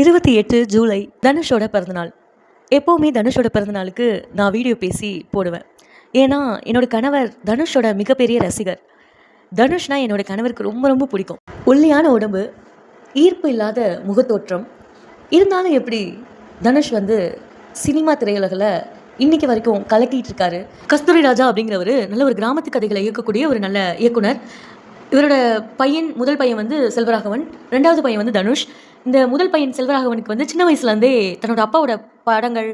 இருபத்தி எட்டு ஜூலை தனுஷோட பிறந்தநாள். எப்போவுமே தனுஷோட பிறந்தநாளுக்கு நான் வீடியோ பேசி போடுவேன். ஏன்னா என்னோட கணவர் தனுஷோட மிகப்பெரிய ரசிகர். தனுஷ்னா என்னோட கணவருக்கு ரொம்ப ரொம்ப பிடிக்கும். ஒல்லியான உடம்பு ஈர்ப்பு இல்லாத முகத்தோற்றம். இருந்தாலும் எப்படி தனுஷ் வந்து சினிமா திரையுலகில் இன்னைக்கு வரைக்கும் கலக்கிட்டு இருக்காரு. கஸ்தூரி ராஜா அப்படிங்கிறவர் நல்ல ஒரு கிராமத்து கதைகளை இயக்கக்கூடிய ஒரு நல்ல இயக்குனர். இவரோட பையன் முதல் பையன் வந்து செல்வராகவன் ரெண்டாவது பையன் வந்து தனுஷ். இந்த முதல் பையன் செல்வராகவனுக்கு வந்து சின்ன வயசுலேருந்தே தன்னோட அப்பாவோட படங்கள்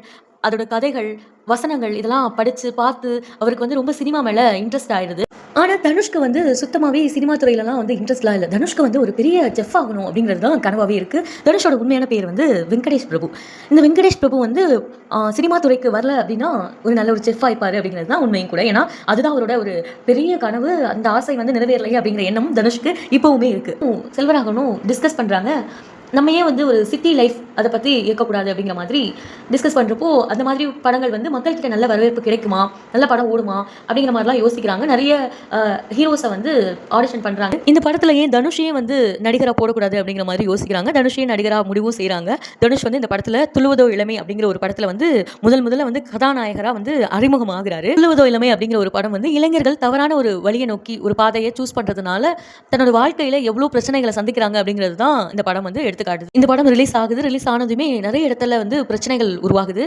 அதோட கதைகள் வசனங்கள் இதெல்லாம் படித்து பார்த்து அவருக்கு வந்து ரொம்ப சினிமா மேலே இன்ட்ரெஸ்ட் ஆயிடுது ஆனால் தனுஷ்க்கு வந்து சுத்தமாகவே சினிமா துறையிலலாம் வந்து இன்ட்ரெஸ்ட்லாம் இல்லை. தனுஷ்க்கு வந்து ஒரு பெரிய செஃப் ஆகணும் அப்படிங்கிறது தான் கனவாகவே இருக்குது தனுஷோட உண்மையான பேர் வந்து வெங்கடேஷ் பிரபு. இந்த வெங்கடேஷ் பிரபு வந்து சினிமா துறைக்கு வரல அப்படின்னா ஒரு நல்ல ஒரு செஃப் ஆயிப்பார் அப்படிங்கிறது தான் உண்மையும் கூட. ஏன்னா அதுதான் அவரோட ஒரு பெரிய கனவு. அந்த ஆசை வந்து நிறைவேறலையே அப்படிங்கிற எண்ணமும் தனுஷ்க்கு இப்போவுமே இருக்குது செல்வராகணும் டிஸ்கஸ் பண்ணுறாங்க நம்ம ஏன் வந்து ஒரு சிட்டி லைஃப் அதை பற்றி இருக்கக்கூடாது அப்படிங்கிற மாதிரி டிஸ்கஸ் பண்ணுறப்போ அந்த மாதிரி படங்கள் வந்து மக்கள்கிட்ட நல்ல வரவேற்பு கிடைக்குமா? நல்ல படம் ஓடுமா? அப்படிங்கிற மாதிரிலாம் யோசிக்கிறாங்க. நிறைய ஹீரோஸை வந்து ஆடிஷன் பண்ணுறாங்க இந்த படத்தில் ஏன் தனுஷையே வந்து நடிகராக போடக்கூடாது அப்படிங்கிற மாதிரி யோசிக்கிறாங்க. தனுஷையே நடிகராக முடிவும் செய்கிறாங்க தனுஷ் வந்து இந்த படத்தில் துளுவதோ இளமை அப்படிங்கிற ஒரு படத்தில் வந்து முதல் முதல்ல வந்து கதாநாயகராக வந்து அறிமுகமாகிறாரு. துளுவதோ இளமை அப்படிங்கிற ஒரு படம் வந்து இளைஞர்கள் தவறான ஒரு வழியை நோக்கி ஒரு பாதையை சூஸ் பண்ணுறதுனால தன்னோட வாழ்க்கையில் எவ்வளோ பிரச்சனைகளை சந்திக்கிறாங்க அப்படிங்கிறது தான் இந்த படம் வந்து எடுத்து எடுத்துக்காட்டுது இந்த படம் ரிலீஸ் ஆகுது. ரிலீஸ் ஆனதுமே நிறைய இடத்துல வந்து பிரச்சனைகள் உருவாகுது.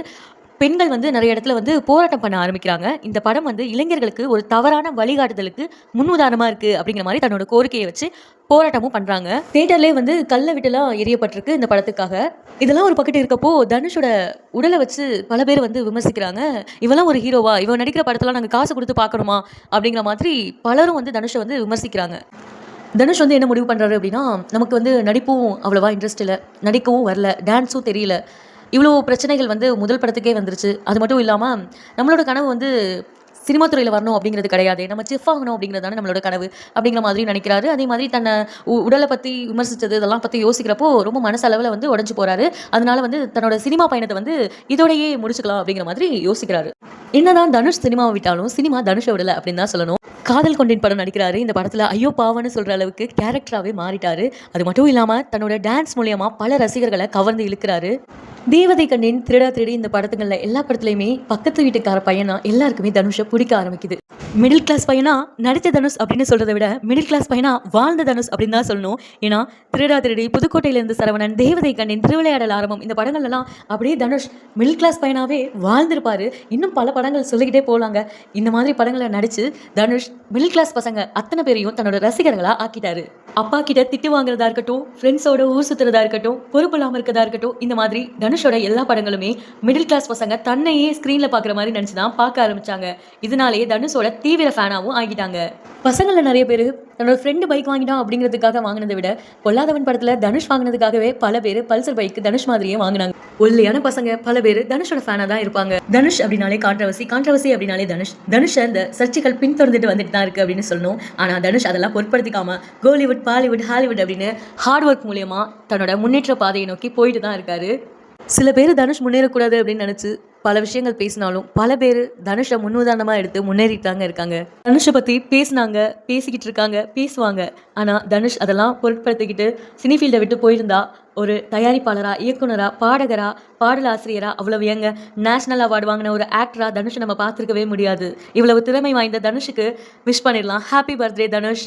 பெண்கள் வந்து நிறைய இடத்துல வந்து போராட்டம் பண்ண ஆரம்பிக்கிறாங்க. இந்த படம் வந்து இளைஞர்களுக்கு ஒரு தவறான வழிகாட்டுதலுக்கு முன்னுதாரணமாக இருக்குது அப்படிங்கிற மாதிரி தன்னோட கோரிக்கையை வச்சு போராட்டமும் பண்ணுறாங்க தேட்டர்லேயே வந்து கல்லை விட்டுலாம் எரியப்பட்டிருக்கு இந்த படத்துக்காக. இதெல்லாம் ஒரு பக்கத்து இருக்கப்போ தனுஷோட உடலை வச்சு பல பேர் வந்து விமர்சிக்கிறாங்க. இவெல்லாம் ஒரு ஹீரோவா இவன் நடிக்கிற படத்தெல்லாம் நாங்கள் காசு கொடுத்து பார்க்கணுமா? அப்படிங்கிற மாதிரி பலரும் வந்து தனுஷை வந்து விமர்சிக்கிறாங்க. தனுஷ் வந்து என்ன முடிவு பண்ணுறாரு அப்படின்னா நமக்கு வந்து நடிப்பும் அவ்வளோவா இன்ட்ரெஸ்ட் இல்லை நடிக்கவும் வரல டான்ஸும் தெரியல. இவ்வளோ பிரச்சனைகள் வந்து முதல் படத்துக்கே வந்துருச்சு. அது மட்டும் இல்லாமல் நம்மளோட கனவு வந்து சினிமா துறையில் வரணும் அப்படிங்கிறது கிடையாது. நம்ம செஃப் ஆகணும் அப்படிங்கிறது தானே நம்மளோட கனவு அப்படிங்கிற மாதிரி நினைக்கிறாரு. அதே மாதிரி தன்னை உ- உடலை பற்றி விமர்சித்தது இதெல்லாம் பற்றி யோசிக்கிறப்போ ரொம்ப மனசளவில் வந்து உடஞ்சு போகிறாரு அதனால வந்து தன்னோட சினிமா பயணத்தை வந்து இதோடையே முடிச்சுக்கலாம் அப்படிங்கிற மாதிரி யோசிக்கிறாரு. என்னதான் தனுஷ் சினிமாவை விட்டாலும் சினிமா தனுஷை விடலை அப்படின்னு தான் சொல்லணும். காதல் கொண்டேன் படம் நடிக்கிறாரு. இந்த படத்தில் ஐயோ பாவன்னு சொல்கிற அளவுக்கு கேரக்டராகவே மாறிட்டாரு. அது மட்டும் இல்லாமல் தன்னோட டான்ஸ் மூலியமாக பல ரசிகர்களை கவர்ந்து இழுக்கிறாரு. தேவதை கண்ணின் திருடா திருடி இந்த படத்துங்களில் எல்லா படத்துலையுமே பக்கத்து வீட்டுக்கார பையனா எல்லாருக்குமே தனுஷை பிடிக்க ஆரம்பிக்குது. மிடில் கிளாஸ் பையனா நடித்த தனுஷ் அப்படின்னு சொல்கிறத விட மிடில் கிளாஸ் பையனா வாழ்ந்த தனுஷ் அப்படின்னு தான் சொல்லணும். ஏன்னா திருடா திருடி புதுக்கோட்டையிலிருந்து சரவணன் தேவதை கண்ணின் திருவிளையாடல் ஆரம்பம் இந்த படங்கள்லாம் அப்படியே தனுஷ் மிடில் கிளாஸ் பையனாவே வாழ்ந்திருப்பாரு. இன்னும் பல படங்கள் சொல்லிக்கிட்டே போகலாங்க இந்த மாதிரி படங்களை நடித்து தனுஷ் மிடில் கிளாஸ் பசங்க அத்தனை பேரையும் தன்னோட ரசிகர்களாக ஆக்கிட்டாரு. அப்பா கிட்ட திட்டு வாங்குறதா இருக்கட்டும் ஃப்ரெண்ட்ஸோட ஊர் சுத்துறதா இருக்கட்டும் பொறுப்பு இல்லாமல் இருக்கிறதா இருக்கட்டும் இந்த மாதிரி தனுஷ் தனுஷோட எல்லா படங்களுமே மிடில் கிளாஸ் பசங்க தன்னையே ஸ்க்ரீனில் பார்க்குற மாதிரி நினச்சி தான் பார்க்க ஆரம்பித்தாங்க இதனாலேயே தனுஷோட தீவிர ஃபேனாகவும் ஆகிட்டாங்க. பசங்களில் நிறைய பேர் தன்னோட ஃப்ரெண்டு பைக் வாங்கிட்டான் அப்படிங்கிறதுக்காக வாங்கினதை விட பொல்லாதவன் படத்தில் தனுஷ் வாங்கினதுக்காகவே பல பேர் பல்சர் பைக் தனுஷ் மாதிரியே வாங்கினாங்க. ஒல்லியான பசங்க பல பேர் தனுஷோட ஃபேனாக தான் இருப்பாங்க. தனுஷ் அப்படின்னாலே கான்ட்ரவர்சி கான்ட்ரவர்சி அப்படின்னாலே தனுஷ். தனுஷ் அந்த சர்ச்சைகள் பின்தொடர்ந்துட்டு வந்துட்டு தான் இருக்குது அப்படின்னு சொல்லணும். ஆனால் தனுஷ் அதெல்லாம் பொருட்படுத்திக்காம கோலிவுட் பாலிவுட் ஹாலிவுட் அப்படின்னு ஹார்ட் ஒர்க் மூலியமாக தன்னோட முன்னேற்ற பாதையை நோக்கி போயிட்டு தான் இருக்காரு. சில பேர் தனுஷ் முன்னேறக்கூடாது அப்படின்னு நினச்சி பல விஷயங்கள் பேசினாலும் பல பேர் தனுஷை முன்னுதாரணமாக எடுத்து முன்னேறிட்டாங்க இருக்காங்க. தனுஷை பற்றி பேசினாங்க பேசிக்கிட்டு இருக்காங்க பேசுவாங்க. ஆனால் தனுஷ் அதெல்லாம் பொருட்படுத்திக்கிட்டு சினி ஃபீல்டை விட்டு போயிருந்தா ஒரு தயாரிப்பாளராக இயக்குனராக பாடகராக பாடல் ஆசிரியராக அவ்வளவு ஏங்க? நேஷனல் அவார்டு வாங்கின ஒரு ஆக்டரா தனுஷை நம்ம பார்த்துருக்கவே முடியாது. இவ்வளவு திறமை வாய்ந்த தனுஷுக்கு விஷ் பண்ணிடலாம். Happy birthday Dhanush.